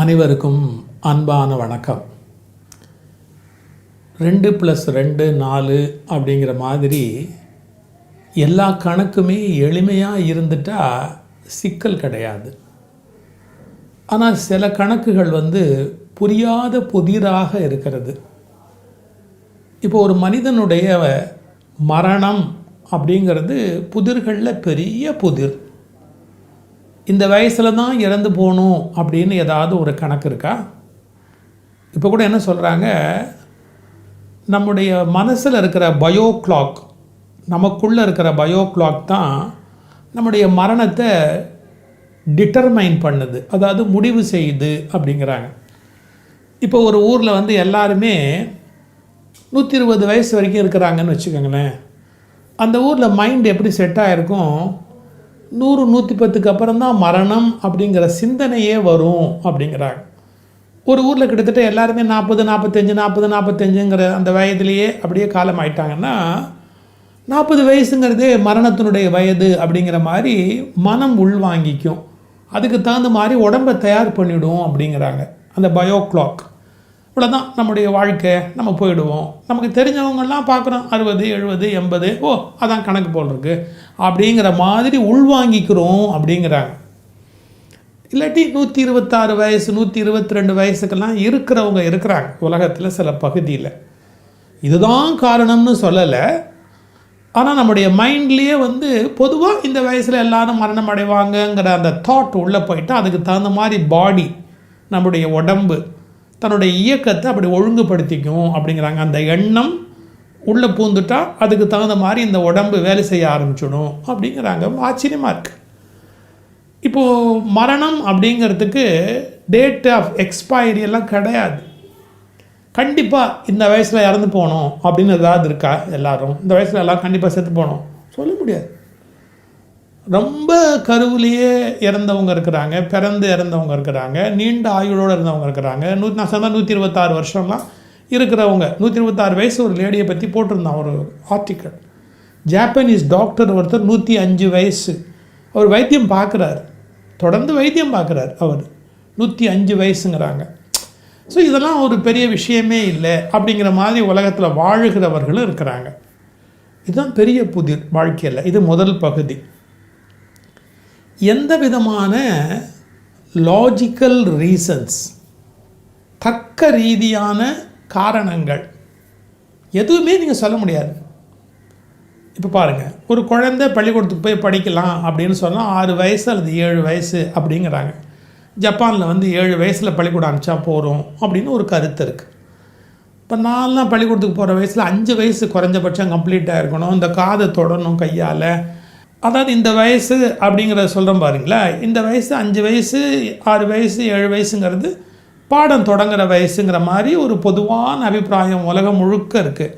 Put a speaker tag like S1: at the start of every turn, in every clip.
S1: அனைவருக்கும் அன்பான வணக்கம். ரெண்டு ப்ளஸ் ரெண்டு நாலு அப்படிங்கிற மாதிரி எல்லா கணக்குமே எளிமையாக இருந்துட்டா சிக்கல் கிடையாது. ஆனால் சில கணக்குகள் வந்து புரியாத புதிராக இருக்கிறது. இப்போ ஒரு மனிதனுடைய மரணம் அப்படிங்கிறது புதிர்களில் பெரிய புதிர். இந்த வயசில் தான் இறந்து போகணும் அப்படின்னு ஏதாவது ஒரு கணக்கு இருக்கா? இப்போ கூட என்ன சொல்கிறாங்க நம்முடைய மனசில் இருக்கிற பயோ கிளாக் நமக்குள்ளே இருக்கிற பயோ கிளாக் தான் நம்முடைய மரணத்தை டிட்டர்மைன் பண்ணுது. அதாவது முடிவு செய்யுது அப்படிங்கிறாங்க. இப்போ ஒரு ஊரில் வந்து எல்லாருமே நூற்றி இருபது வயசு வரைக்கும் இருக்கிறாங்கன்னு வச்சுக்கோங்களேன். அந்த ஊரில் மைண்ட் எப்படி செட் ஆகிருக்கும் நூறு நூற்றி பத்துக்கு அப்புறம் தான் மரணம் அப்படிங்கிற சிந்தனையே வரும் அப்படிங்கிறாங்க. ஒரு ஊரில் கிட்டத்தட்ட எல்லாருமே நாற்பது நாற்பத்தஞ்சு நாற்பது நாற்பத்தஞ்சுங்கிற அந்த வயதுலேயே அப்படியே காலம் ஆயிட்டாங்கன்னா நாற்பது வயசுங்கிறதே மரணத்தினுடைய வயது அப்படிங்கிற மாதிரி மனம் உள்வாங்கிக்கும். அதுக்கு தகுந்த மாதிரி உடம்பை தயார் பண்ணிவிடும் அப்படிங்கிறாங்க. அந்த பயோ கிளாக் இவ்வளோதான் நம்முடைய வாழ்க்கை. நம்ம போயிடுவோம். நமக்கு தெரிஞ்சவங்கெல்லாம் பார்க்குறோம். அறுபது எழுபது எண்பது. ஓ அதான் கணக்கு போல் இருக்குது அப்படிங்கிற மாதிரி உள்வாங்கிக்கிறோம் அப்படிங்கிறாங்க. இல்லாட்டி நூற்றி இருபத்தாறு வயசு நூற்றி இருபத்தி ரெண்டு வயசுக்கெல்லாம் இருக்கிறவங்க இருக்கிறாங்க. உலகத்தில் சில பகுதியில். இதுதான் காரணம்னு சொல்லலை. ஆனால் நம்முடைய மைண்ட்லேயே வந்து பொதுவாக இந்த வயசில் எல்லாரும் மரணம் அடைவாங்கங்கிற அந்த தாட் உள்ளே போயிட்டு அதுக்கு தகுந்த மாதிரி பாடி நம்முடைய உடம்பு தன்னுடைய இயக்கத்தை அப்படி ஒழுங்குபடுத்திக்கும் அப்படிங்கிறாங்க. அந்த எண்ணம் உள்ளே பூந்துட்டா அதுக்கு தகுந்த மாதிரி இந்த உடம்பு வேலை செய்ய ஆரம்பிச்சிடும் அப்படிங்கிறாங்க. ஆச்சரியமாக இருக்குது இப்போது மரணம் அப்படிங்கிறதுக்கு டேட் ஆஃப் எக்ஸ்பைரி எல்லாம் கிடையாது. கண்டிப்பாக இந்த வயசில் இறந்து போகணும் அப்படின்னு ஏதாவது இருக்கா? எல்லாரும். இந்த வயசில் எல்லாம் கண்டிப்பாக செத்து போகணும் சொல்ல முடியாது. ரொம்ப கருவிலேயே இறந்தவங்க இருக்கிறாங்க பிறந்து இறந்தவங்க இருக்கிறாங்க நீண்ட ஆயுளோடு இருந்தவங்க இருக்கிறாங்க. நூ நான் சொன்ன நூற்றி இருபத்தாறு வருஷம்லாம் இருக்கிறவங்க நூற்றி இருபத்தாறு வயசு ஒரு லேடியை பற்றி போட்டிருந்தான் ஒரு ஆர்டிக்கல் ஜாப்பனீஸ் டாக்டர் ஒருத்தர் நூற்றி அஞ்சு வயசு. அவர் வைத்தியம் பார்க்குறாரு. தொடர்ந்து வைத்தியம் பார்க்குறாரு அவர். நூற்றி அஞ்சு வயசுங்கிறாங்க. ஸோ இதெல்லாம் ஒரு பெரிய விஷயமே இல்லை அப்படிங்கிற மாதிரி உலகத்தில் வாழுகிறவர்களும் இருக்கிறாங்க. இதுதான் பெரிய புதிர் வாழ்க்கையில். இது முதல் பகுதி. எந்த விதமான லாஜிக்கல் ரீசன்ஸ் தக்க ரீதியான காரணங்கள் எதுவுமே நீங்கள் சொல்ல முடியாது. இப்போ பாருங்கள் ஒரு குழந்தை பள்ளிக்கூடத்துக்கு போய் படிக்கலாம் அப்படின்னு சொன்னால் ஆறு வயசு அல்லது ஏழு வயசு அப்படிங்கிறாங்க. ஜப்பானில் வந்து ஏழு வயசில் பள்ளிக்கூடம் அனுப்பிச்சா போகிறோம் அப்படின்னு ஒரு கருத்து இருக்குது இப்போ நான்லாம் பள்ளிக்கூடத்துக்கு போகிற வயசில் அஞ்சு வயசு குறைஞ்சபட்சம் கம்ப்ளீட்டாக இருக்கணும். இந்த காதை தொடணும் கையால். அதாவது இந்த வயசு அப்படிங்கிறத சொல்கிறோம் பாருங்களா. இந்த வயசு அஞ்சு வயசு ஆறு வயசு ஏழு வயசுங்கிறது பாடம் தொடங்குகிற வயசுங்கிற மாதிரி ஒரு பொதுவான அபிப்பிராயம் உலகம் முழுக்க இருக்குது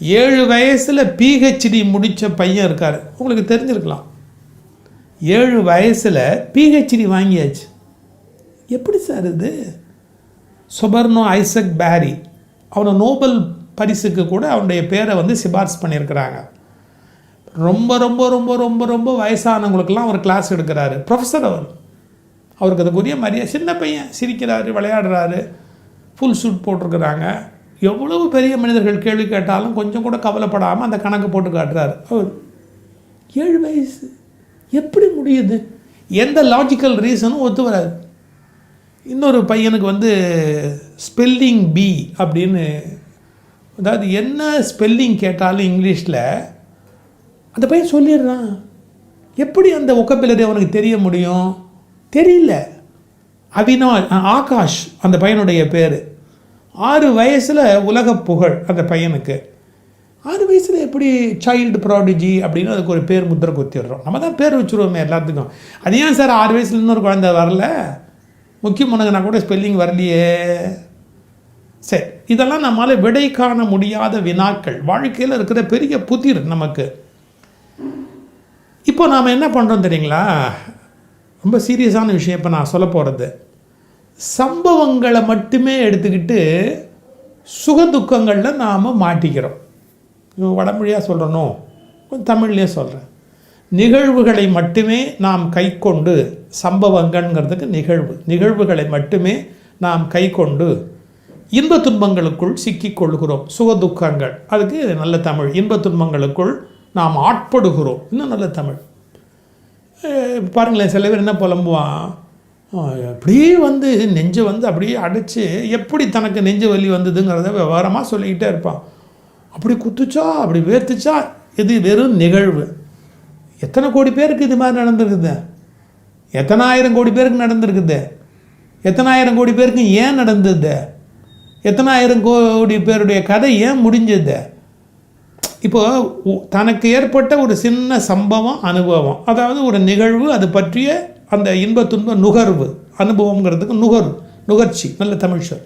S1: ஏழு வயசில் பிஹெச்டி முடித்த பையன் இருக்கார். உங்களுக்கு தெரிஞ்சிருக்கலாம். ஏழு வயசில் பிஹெச்டி வாங்கியாச்சு. எப்படி சார் இது? சுபர்னோ ஐசக் பேரி அவனை நோபல் பரிசுக்கு கூட அவனுடைய பேரை வந்து சிபார்சு பண்ணியிருக்கிறாங்க. ரொம்ப ரொம்ப ரொம்ப ரொம்ப ரொம்ப வயசானவங்களுக்கெல்லாம் அவர் கிளாஸ் எடுக்கிறாரு. ப்ரொஃபஸர் அவர். அவருக்கு அதுக்குரிய மரியாதை. சின்ன பையன் சிரிக்கிறாரு விளையாடுறாரு ஃபுல் சூட் போட்டிருக்கிறாங்க. எவ்வளவு பெரிய மனிதர்கள் கேள்வி கேட்டாலும் கொஞ்சம் கூட கவலைப்படாமல் அந்த கணக்கு போட்டு காட்டுறாரு. அவர் ஏழு வயசு. எப்படி முடியுது? எந்த லாஜிக்கல் ரீசனும் ஒத்து வராது. இன்னொரு பையனுக்கு வந்து ஸ்பெல்லிங் பி அப்படின்னு அதாவது என்ன ஸ்பெல்லிங் கேட்டாலும் இங்கிலீஷில் அந்த பையன் சொல்லிடுறான் எப்படி அந்த ஒக்கபிலரி அவனுக்கு தெரிய முடியும்? தெரியல. அவினா ஆகாஷ் அந்த பையனுடைய பேர். ஆறு வயசில் உலக புகழ் அந்த பையனுக்கு. ஆறு வயசில் எப்படி சைல்டு ப்ராடிஜி அப்படின்னு அதுக்கு ஒரு பேர் முத்திரை குத்திடுறோம். நம்ம தான் பேர் வச்சுருவோமே எல்லாத்துக்கும். அது ஏன் சார் ஆறு வயசுல இன்னொரு குழந்தை வரல? முக்கியமானதுனா கூட ஸ்பெல்லிங் வரலையே. சரி இதெல்லாம் நம்மளால் விடை காண முடியாத வினாக்கள். வாழ்க்கையில் இருக்கிற பெரிய புதிர் நமக்கு. இப்போ நாம் என்ன பண்ணுறோம் தெரியுங்களா? ரொம்ப சீரியஸான விஷயம் இப்போ நான் சொல்ல போகிறது சம்பவங்களை மட்டுமே எடுத்துக்கிட்டு சுகதுக்கங்களில் நாம் மாட்டிக்கிறோம். வடமொழியாக சொல்கிறனோ கொஞ்சம் தமிழ்லேயே சொல்கிறேன் நிகழ்வுகளை மட்டுமே நாம் கைக்கொண்டு சம்பவங்கள்ங்கிறதுக்கு நிகழ்வு. நிகழ்வுகளை மட்டுமே நாம் கை கொண்டு இன்ப துன்பங்களுக்குள் சிக்கிக் கொள்கிறோம் சுக துக்கங்கள் அதுக்கு நல்ல தமிழ். இன்ப துன்பங்களுக்குள் நாம் ஆட்படுகிறோம். இன்னும் நல்ல தமிழ். பாருங்களேன் சில பேர் என்ன புலம்புவான்? அப்படியே வந்து நெஞ்சு வந்து அப்படியே அடித்து எப்படி தனக்கு நெஞ்சு வலி வந்ததுங்கிறத விவரமாக சொல்லிக்கிட்டே இருப்பான். அப்படி குத்துச்சா அப்படி வேர்த்துச்சா இது வெறும் நிகழ்வு. எத்தனை கோடி பேருக்கு இது மாதிரி நடந்திருக்குது? எத்தனை ஆயிரம் கோடி பேருக்கு நடந்திருக்குது? எத்தனாயிரம் கோடி பேருக்கு ஏன் நடந்தது? எத்தனாயிரம் கோடி பேருடைய கதை ஏன் முடிஞ்சது? இப்போது உ- தனக்கு ஏற்பட்ட ஒரு சின்ன சம்பவம் அனுபவம். அதாவது ஒரு நிகழ்வு அது பற்றிய அந்த இன்ப துன்ப நுகர்வு அனுபவங்கிறதுக்கு நுகர்வு நுகர்ச்சி நல்ல தமிழ் சொல்.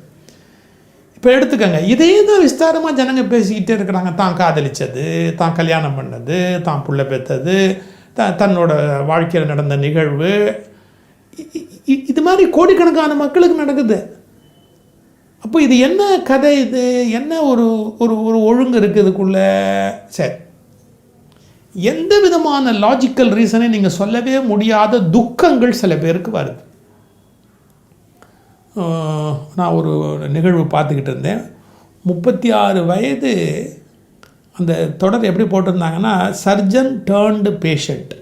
S1: இப்போ எடுத்துக்கோங்க இதே தான் விஸ்தாரமாக ஜனங்க பேசிக்கிட்டே இருக்கிறாங்க. தான் காதலிச்சது தான் கல்யாணம் பண்ணது தான் புள்ள பெற்றது த தன்னோட வாழ்க்கையில் நடந்த நிகழ்வு. இது மாதிரி கோடிக்கணக்கான மக்களுக்கு நடக்குது. அப்போ இது என்ன கதை இது? என்ன ஒரு ஒரு ஒரு ஒழுங்கு இருக்குது இதுக்குள்ளே? சரி. எந்த விதமான லாஜிக்கல் ரீசனை நீங்கள் சொல்லவே முடியாத துக்கங்கள் சில பேருக்கு வருது. நான் ஒரு நிகழ்வு பார்த்துக்கிட்டு இருந்தேன். முப்பத்தி ஆறு வயது அந்த தொடர் எப்படி போட்டிருந்தாங்கன்னா சர்ஜன் டேர்ன்டு பேஷண்ட்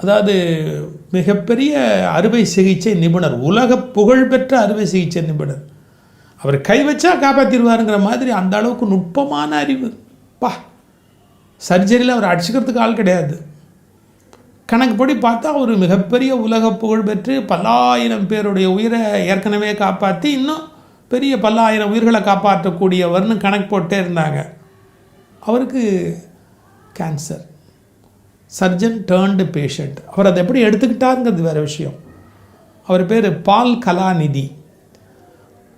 S1: அதாவது மிகப்பெரிய அறுவை சிகிச்சை நிபுணர் உலக புகழ்பெற்ற அறுவை சிகிச்சை நிபுணர். அவர் கை வச்சா காப்பாற்றிடுவாருங்கிற மாதிரி அந்த அளவுக்கு நுட்பமான அறிவு. பா. சர்ஜரியில் அவர் அடிச்சுக்கிறதுக்கு ஆள் கிடையாது. கணக்குப்படி பார்த்தா ஒரு மிகப்பெரிய உலக புகழ் பெற்று பல்லாயிரம் பேருடைய உயிரை ஏற்கனவே காப்பாற்றி இன்னும் பெரிய பல்லாயிரம் உயிர்களை காப்பாற்றக்கூடியவர்னு கணக்கு போட்டே இருந்தாங்க. அவருக்கு கேன்சர் சர்ஜன் டேர்ன்டு பேஷண்ட் அவர் அதை எப்படி எடுத்துக்கிட்டாருங்கிறது வேறு விஷயம். அவர் பேர் பால் கலாநிதி.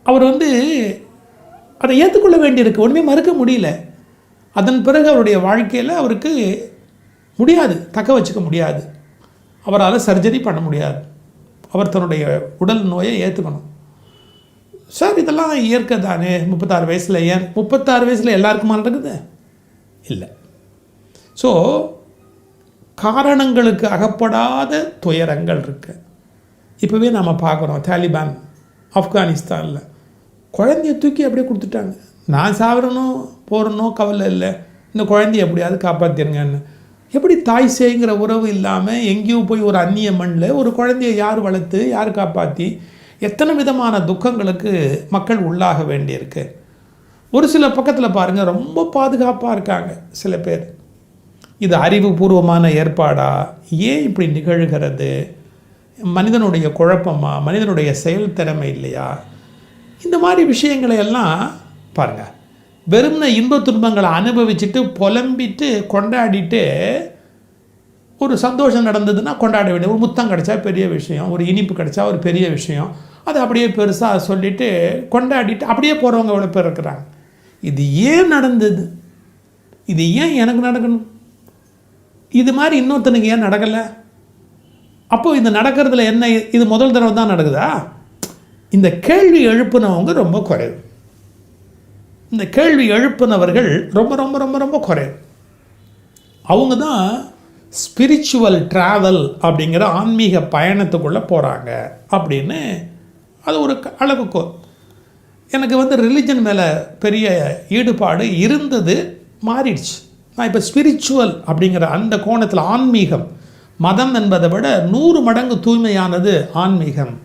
S1: அவர் வந்து அதை ஏற்றுக்கொள்ள வேண்டியிருக்கு. ஒன்றுமே மறுக்க முடியல. அதன் பிறகு அவருடைய வாழ்க்கையில் அவருக்கு முடியாது. தக்க வச்சுக்க முடியாது. அவரால் சர்ஜரி பண்ண முடியாது. அவர் தன்னுடைய உடல் நோயை ஏற்றுக்கணும் சார் இதெல்லாம் இயற்கை தானே. முப்பத்தாறு வயசில் ஏன்? முப்பத்தாறு வயசில் எல்லாருக்குமா நடக்குது? இல்லை. ஸோ காரணங்களுக்கு அகப்படாத துயரங்கள் இருக்கு. இப்போவே நாம் பார்க்குறோம். தாலிபான் ஆப்கானிஸ்தானில். குழந்தைய தூக்கி அப்படியே கொடுத்துட்டாங்க. நான் சாவரணும் போகிறனோ கவலை இல்லை. இந்த குழந்தைய எப்படியாவது காப்பாற்றிருங்கன்னு எப்படி தாய் சேங்கிற உறவு இல்லாமல் எங்கேயோ போய் ஒரு அந்நிய மண்ணில் ஒரு குழந்தைய யார் வளர்த்து யார் காப்பாற்றி எத்தனை விதமான துக்கங்களுக்கு மக்கள் உள்ளாக வேண்டியிருக்கு. ஒரு சில பக்கத்தில் பாருங்கள் ரொம்ப பாதுகாப்பாக இருக்காங்க சில பேர். இது அறிவுபூர்வமான ஏற்பாடா? ஏன் இப்படி நிகழ்கிறது? மனிதனுடைய குழப்பமா? மனிதனுடைய செயல் திறமை இல்லையா? இந்த மாதிரி விஷயங்களை எல்லாம் பாருங்கள் வெறும்ன இன்ப துன்பங்களை அனுபவிச்சுட்டு புலம்பிட்டு கொண்டாடிட்டு ஒரு சந்தோஷம் நடந்ததுன்னா கொண்டாட வேண்டிய ஒரு முத்தம் கிடைச்சா பெரிய விஷயம் ஒரு இனிப்பு கிடச்சா ஒரு பெரிய விஷயம். அதை அப்படியே பெருசாக சொல்லிவிட்டு கொண்டாடிட்டு அப்படியே போகிறவங்க எவ்வளோ பேர் இருக்கிறாங்க? இது ஏன் நடந்தது? இது ஏன் எனக்கு நடக்கணும்? இது மாதிரி இன்னொருத்தனுக்கு ஏன் நடக்கலை? அப்போது இது நடக்கிறதுல என்ன இது முதல் தடவை தான் நடக்குதா? இந்த கேள்வி எழுப்புனவங்க ரொம்ப குறைவு. இந்த கேள்வி எழுப்புனவர்கள் ரொம்ப ரொம்ப ரொம்ப ரொம்ப குறைவு. அவங்க தான் ஸ்பிரிச்சுவல் ட்ராவல் அப்படிங்கிற ஆன்மீக பயணத்துக்குள்ளே போகிறாங்க அப்படின்னு அது ஒரு க- அளவுக்கோல் எனக்கு வந்து ரிலிஜன் மேலே பெரிய ஈடுபாடு இருந்தது மாறிடுச்சு. நான் இப்போ ஸ்பிரிச்சுவல் அப்படிங்கிற அந்த கோணத்தில் ஆன்மீகம் மதம் என்பதை விட நூறு மடங்கு தூய்மையானது ஆன்மீகம்.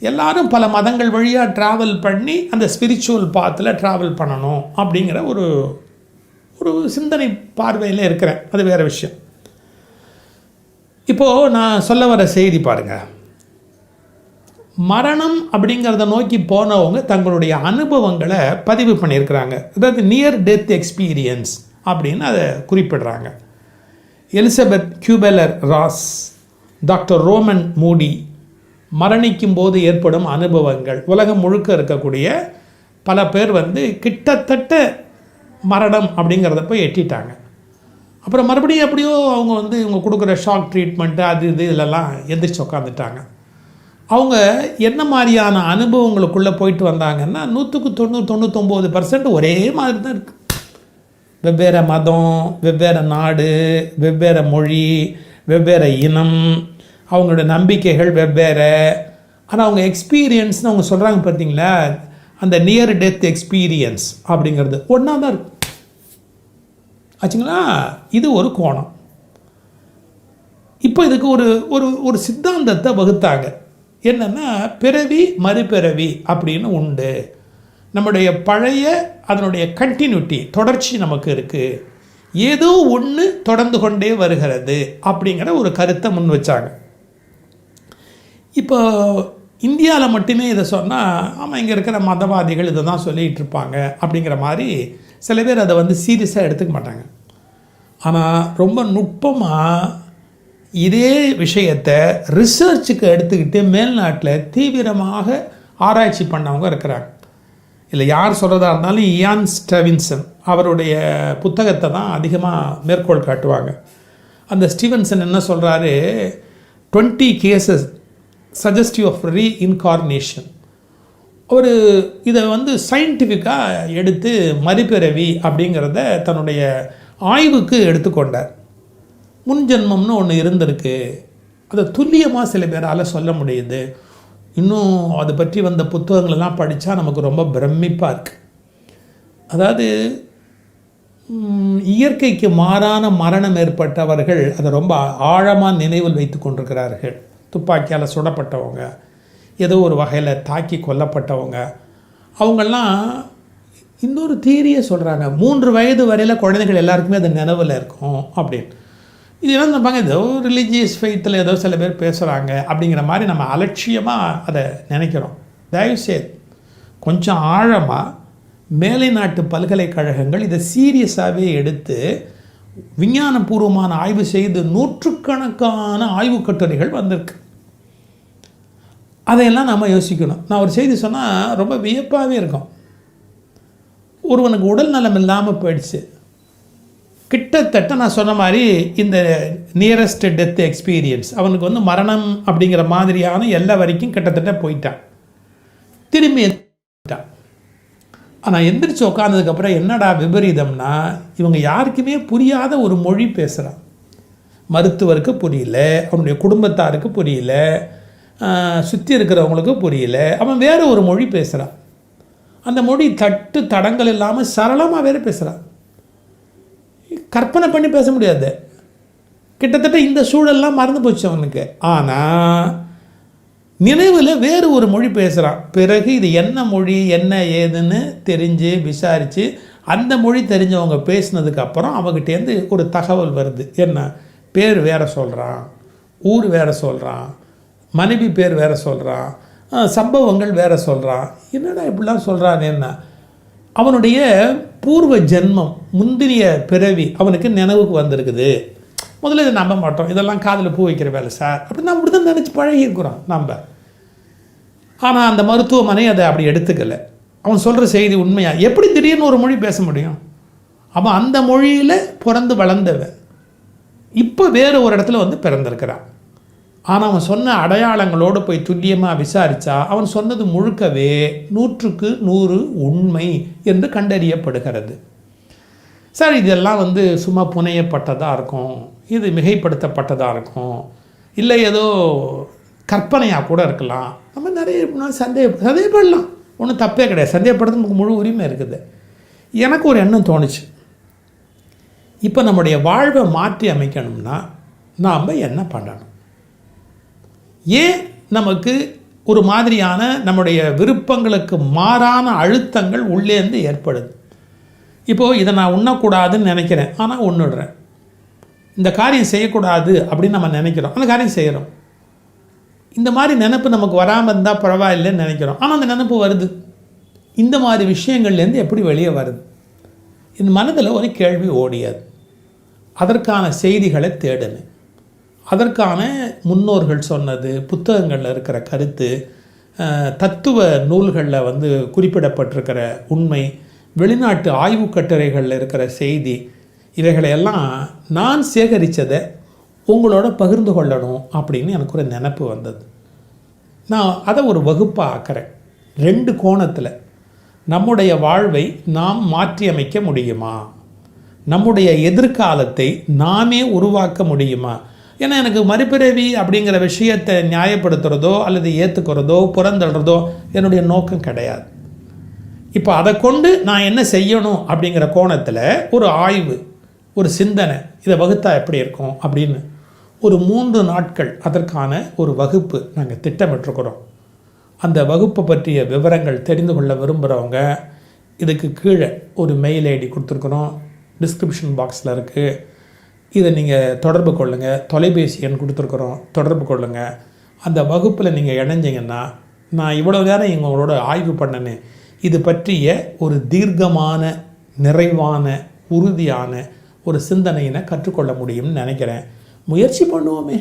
S1: எல்லாரும் பல மதங்கள் வழியாக ட்ராவல் பண்ணி அந்த ஸ்பிரிச்சுவல் பாத்தில் ட்ராவல் பண்ணணும் அப்படிங்கிற ஒரு ஒரு சிந்தனை பார்வையில் இருக்கிறேன். அது வேறு விஷயம். இப்போது நான் சொல்ல வர செய்தி பாருங்கள் மரணம் அப்படிங்கிறத நோக்கி போனவங்க தங்களுடைய அனுபவங்களை பதிவு பண்ணியிருக்கிறாங்க. அதாவது நியர் டெத் எக்ஸ்பீரியன்ஸ் அப்படின்னு அதை குறிப்பிடுறாங்க. Elisabeth Kubler Ross doctor Raymond Moody மரணிக்கும் போது ஏற்படும் அனுபவங்கள். உலகம் முழுக்க இருக்கக்கூடிய பல பேர் வந்து கிட்டத்தட்ட மரணம் அப்படிங்கிறத போய் எட்டிட்டாங்க. அப்புறம் மறுபடியும் எப்படியோ அவங்க வந்து இவங்க கொடுக்குற ஷாக் ட்ரீட்மெண்ட்டு அது இது இதிலெல்லாம் எந்திரிச்சு உட்காந்துட்டாங்க அவங்க என்ன மாதிரியான அனுபவங்களுக்குள்ளே போயிட்டு வந்தாங்கன்னா நூற்றுக்கு தொண்ணூறு தொண்ணூத்தொம்பது பர்சன்ட் ஒரே மாதிரி தான் இருக்குது வெவ்வேறு மதம் வெவ்வேறு நாடு வெவ்வேறு மொழி வெவ்வேறு இனம் அவங்களோட நம்பிக்கைகள் வெவ்வேறு. ஆனால் அவங்க எக்ஸ்பீரியன்ஸ்னு அவங்க சொல்கிறாங்க பார்த்தீங்களா அந்த நியர் டெத் எக்ஸ்பீரியன்ஸ் அப்படிங்கிறது ஒன்றா தான் இருக்கும் ஆச்சுங்களா? இது ஒரு கோணம். இப்போ இதுக்கு ஒரு ஒரு ஒரு சித்தாந்தத்தை வகுத்தாங்க. என்னென்னா பிறவி மறுபிறவி அப்படின்னு உண்டு. நம்முடைய பழைய அதனுடைய கண்டினியூட்டி தொடர்ச்சி நமக்கு இருக்குது ஏதோ ஒன்று தொடர்ந்து கொண்டே வருகிறது அப்படிங்கிற ஒரு கருத்தை முன் வச்சாங்க. இப்போ இந்தியாவில் மட்டுமே இதை சொன்னால் ஆமாம் இங்கே இருக்கிற மதவாதிகள் இதை தான் சொல்லிகிட்டு இருப்பாங்க அப்படிங்கிற மாதிரி சில பேர் அதை வந்து சீரியஸாக எடுத்துக்க மாட்டாங்க. ஆனால் ரொம்ப நுட்பமாக இதே விஷயத்தை ரிசர்ச்சுக்கு எடுத்துக்கிட்டு மேல்நாட்டில் தீவிரமாக ஆராய்ச்சி பண்ணவங்க இருக்கிறாங்க. இல்லை யார் சொல்கிறதா இருந்தாலும் இயான் ஸ்டெவின்சன் அவருடைய புத்தகத்தை தான் அதிகமாக மேற்கோள் காட்டுவாங்க. அந்த ஸ்டீவன்சன் என்ன சொல்கிறாரு twenty cases suggestive of reincarnation ஒரு இதை வந்து சயின்டிஃபிக்காக எடுத்து மறுபிறவி அப்படிங்கிறத தன்னுடைய ஆய்வுக்கு எடுத்துக்கொண்டார். முன்ஜென்மம்னு ஒன்று இருந்திருக்கு. அதை துல்லியமாக சில பேரால் சொல்ல முடியுது. இன்னும் அதை பற்றி வந்த புத்தகங்களெல்லாம் படித்தா நமக்கு ரொம்ப பிரமிப்பாக இருக்குது அதாவது இயற்கைக்கு மாறான மரணம் ஏற்பட்டவர்கள் அதை ரொம்ப ஆழமாக நினைவில் வைத்து கொண்டிருக்கிறார்கள். துப்பாக்கியால் சுடப்பட்டவங்க ஏதோ ஒரு வகையில் தாக்கி கொல்லப்பட்டவங்க அவங்கெல்லாம் இன்னொரு தீரியை சொல்கிறாங்க மூன்று வயது வரையில் குழந்தைகள் எல்லாருக்குமே அது நினைவில் இருக்கும் அப்படின்னு. இது என்ன நம்பாங்க ஏதோ ரிலீஜியஸ் ஃபெய்த்தில் ஏதோ சில பேர் பேசுகிறாங்க அப்படிங்கிற மாதிரி நம்ம அலட்சியமாக அதை நினைக்கிறோம். தயவுசெய்து கொஞ்சம் ஆழமாக மேலை நாட்டு பல்கலைக்கழகங்கள் இதை சீரியஸாகவே எடுத்து விஞ்ஞானபூர்வமான ஆய்வு செய்து நூற்றுக்கணக்கான ஆய்வு கட்டுரைகள் வந்திருக்கு. அதையெல்லாம் நாம் யோசிக்கணும். நான் ஒரு செய்தி சொன்னால் ரொம்ப வியப்பாகவே இருக்கும். ஒருவனுக்கு உடல் நலம் இல்லாமல் போயிடுச்சு. கிட்டத்தட்ட நான் சொன்ன மாதிரி இந்த நியரஸ்ட் டெத் எக்ஸ்பீரியன்ஸ் அவனுக்கு வந்து மரணம் அப்படிங்கிற மாதிரியான எல்லா வரைக்கும் கிட்டத்தட்ட போயிட்டான். திரும்பி ஆனால் எந்திரிச்சு உட்காந்ததுக்கப்புறம் என்னடா விபரீதம்னா இவங்க யாருக்குமே புரியாத ஒரு மொழி பேசுகிறான் மருத்துவருக்கு புரியல அவனுடைய குடும்பத்தாருக்கு புரியல சுற்றி இருக்கிறவங்களுக்கு புரியல அவன் வேறு ஒரு மொழி பேசுகிறான் அந்த மொழி தட்டு தடங்கள் இல்லாமல் சரளமாக வேறு பேசுகிறான் கற்பனை பண்ணி பேச முடியாது. கிட்டத்தட்ட இந்த சூழல்லாம் மறந்து போச்சு அவனுக்கு. ஆனால் நினைவில் வேறு ஒரு மொழி பேசுகிறான் பிறகு இது என்ன மொழி என்ன ஏதுன்னு தெரிஞ்சு விசாரித்து அந்த மொழி தெரிஞ்சவங்க பேசினதுக்கு அப்புறம் அவங்ககிட்டேருந்து ஒரு தகவல் வருது. என்ன? பேர் வேறு சொல்கிறான் ஊர் வேறு சொல்கிறான் மனைவி பேர் வேற சொல்கிறான் சம்பவங்கள் வேறு சொல்கிறான் என்னடா இப்படிலாம் சொல்கிறான் என்ன? அவனுடைய பூர்வ ஜென்மம் முந்திரிய பிறவி அவனுக்கு நினைவுக்கு வந்திருக்குது. முதல்ல இதை நம்ப மாட்டோம். இதெல்லாம் காதில் பூ வைக்கிற வேலை சார் அப்படின்னு நம்ம தான் நினச்சி பழகிருக்கிறோம் நம்ம ஆனால் அந்த மருத்துவமனை அதை அப்படி எடுத்துக்கல. அவன் சொல்கிற செய்தி உண்மையாக எப்படி திடீர்னு ஒரு மொழி பேச முடியும்? அவன் அந்த மொழியில் பிறந்து வளர்ந்தவன் இப்போ வேறு ஒரு இடத்துல வந்து பிறந்திருக்கிறான். ஆனால் அவன் சொன்ன அடையாளங்களோடு போய் துல்லியமாக விசாரித்தா அவன் சொன்னது முழுக்கவே நூற்றுக்கு நூறு உண்மை என்று கண்டறியப்படுகிறது. சார் இதெல்லாம் வந்து சும்மா புனையப்பட்டதாக இருக்கும்? இது மிகைப்படுத்தப்பட்டதாக இருக்கும். இல்லை ஏதோ கற்பனையாக கூட இருக்கலாம். நம்ம நிறைய சந்தேக சந்தேகப்படலாம். ஒன்றும் தப்பே கிடையாது. சந்தேகப்படுறது நமக்கு முழு உரிமை இருக்குது. எனக்கு ஒரு எண்ணம் தோணுச்சு. இப்போ நம்முடைய வாழ்வை மாற்றி அமைக்கணும்னா நாம் என்ன பண்ணணும்? ஏன் நமக்கு ஒரு மாதிரியான நம்முடைய விருப்பங்களுக்கு மாறான அழுத்தங்கள் உள்ளேருந்து ஏற்படுது? இப்போது இதை நான் உண்ணக்கூடாதுன்னு நினைக்கிறேன். ஆனால் உண்ணுடுறேன். இந்த காரியம் செய்யக்கூடாது அப்படின்னு நம்ம நினைக்கிறோம். அந்த காரியம் செய்கிறோம் இந்த மாதிரி நினப்பு நமக்கு வராமல் இருந்தால் பரவாயில்லைன்னு நினைக்கிறோம். ஆனால் அந்த நினப்பு வருது. இந்த மாதிரி விஷயங்கள்லேருந்து எப்படி வெளியே வருது? இந்த மனதில் ஒரு கேள்வி ஓடியாது. அதற்கான செய்திகளை தேடணும் அதற்கான முன்னோர்கள் சொன்னது புத்தகங்களில் இருக்கிற கருத்து தத்துவ நூல்களில் வந்து குறிப்பிடப்பட்டிருக்கிற உண்மை வெளிநாட்டு ஆய்வுக் கட்டுரைகளில் இருக்கிற செய்தி இவைகளையெல்லாம் நான் சேகரித்ததை உங்களோட பகிர்ந்து கொள்ளணும் அப்படின்னு எனக்கு ஒரு நினப்பு வந்தது. நான் அதை ஒரு வகுப்பாக ஆக்கிறேன். ரெண்டு கோணத்தில் நம்முடைய வாழ்வை நாம் மாற்றியமைக்க முடியுமா? நம்முடைய எதிர்காலத்தை நாமே உருவாக்க முடியுமா? ஏன்னா எனக்கு மறுபிறவி அப்படிங்கிற விஷயத்தை நியாயப்படுத்துகிறதோ அல்லது ஏற்றுக்கிறதோ புறந்தள்ளுறதோ என்னுடைய நோக்கம் கிடையாது. இப்போ அதை கொண்டு நான் என்ன செய்யணும் அப்படிங்கிற கோணத்தில் ஒரு ஆய்வு ஒரு சிந்தனை இதை வகுத்தா எப்படி இருக்கும் அப்படின்னு ஒரு மூன்று நாட்கள் அதற்கான ஒரு வகுப்பு நாங்கள் திட்டமிட்டிருக்கிறோம். அந்த வகுப்பை பற்றிய விவரங்கள் தெரிந்து கொள்ள விரும்புகிறவங்க இதுக்கு கீழே ஒரு மெயில் ஐடி கொடுத்துருக்குறோம். டிஸ்கிரிப்ஷன் பாக்ஸில் இருக்குது இதை நீங்கள் தொடர்பு கொள்ளுங்கள் தொலைபேசி எண் கொடுத்துருக்குறோம். தொடர்பு கொள்ளுங்கள் அந்த வகுப்பில் நீங்கள் இணைஞ்சிங்கன்னா நான் இவ்வளோ நேரம் எங்களோட ஆய்வு பண்ணனே இது பற்றிய ஒரு தீர்க்கமான நிறைவான உறுதியான ஒரு சிந்தனையினை கற்றுக்கொள்ள முடியும்னு நினைக்கிறேன். முயற்சி பண்ணுவோமே.